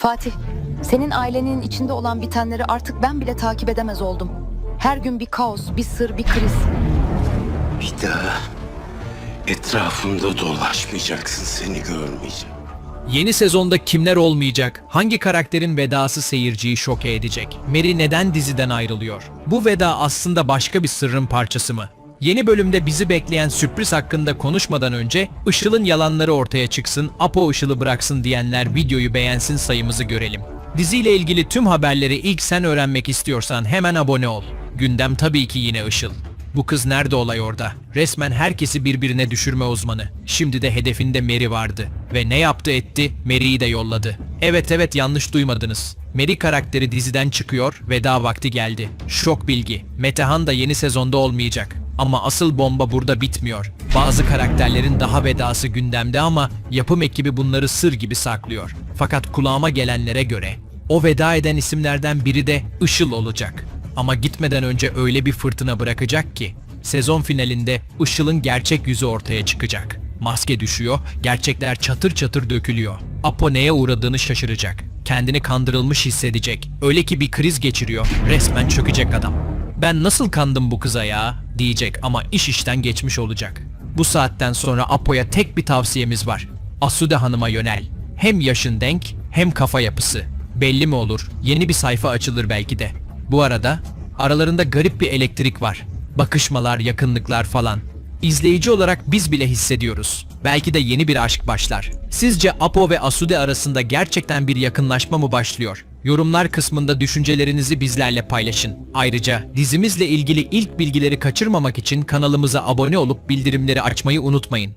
Fatih, senin ailenin içinde olan bitenleri artık ben bile takip edemez oldum. Her gün bir kaos, bir sır, bir kriz. Bir daha etrafımda dolaşmayacaksın seni görmeyeceğim. Yeni sezonda kimler olmayacak? Hangi karakterin vedası seyirciyi şoke edecek? Mary neden diziden ayrılıyor? Bu veda aslında başka bir sırrın parçası mı? Yeni bölümde bizi bekleyen sürpriz hakkında konuşmadan önce Işıl'ın yalanları ortaya çıksın, Apo Işıl'ı bıraksın diyenler videoyu beğensin sayımızı görelim. Diziyle ilgili tüm haberleri ilk sen öğrenmek istiyorsan hemen abone ol. Gündem tabii ki yine Işıl. Bu kız nerede olay orada? Resmen herkesi birbirine düşürme uzmanı. Şimdi de hedefinde Mary vardı. Ve ne yaptı etti? Mary'i de yolladı. Evet evet yanlış duymadınız. Mary karakteri diziden çıkıyor, veda vakti geldi. Şok bilgi. Metehan da yeni sezonda olmayacak. Ama asıl bomba burada bitmiyor. Bazı karakterlerin daha vedası gündemde ama yapım ekibi bunları sır gibi saklıyor. Fakat kulağıma gelenlere göre o veda eden isimlerden biri de Işıl olacak. Ama gitmeden önce öyle bir fırtına bırakacak ki sezon finalinde Işıl'ın gerçek yüzü ortaya çıkacak. Maske düşüyor, gerçekler çatır çatır dökülüyor. Apo neye uğradığını şaşıracak. Kendini kandırılmış hissedecek. Öyle ki bir kriz geçiriyor. Resmen çökecek adam. Ben nasıl kandım bu kıza ya diyecek ama iş işten geçmiş olacak. Bu saatten sonra Apo'ya tek bir tavsiyemiz var. Asude Hanım'a yönel. Hem yaşın denk hem kafa yapısı. Belli mi olur? Yeni bir sayfa açılır belki de. Bu arada aralarında garip bir elektrik var. Bakışmalar, yakınlıklar falan. İzleyici olarak biz bile hissediyoruz. Belki de yeni bir aşk başlar. Sizce Apo ve Asude arasında gerçekten bir yakınlaşma mı başlıyor? Yorumlar kısmında düşüncelerinizi bizlerle paylaşın. Ayrıca dizimizle ilgili ilk bilgileri kaçırmamak için kanalımıza abone olup bildirimleri açmayı unutmayın.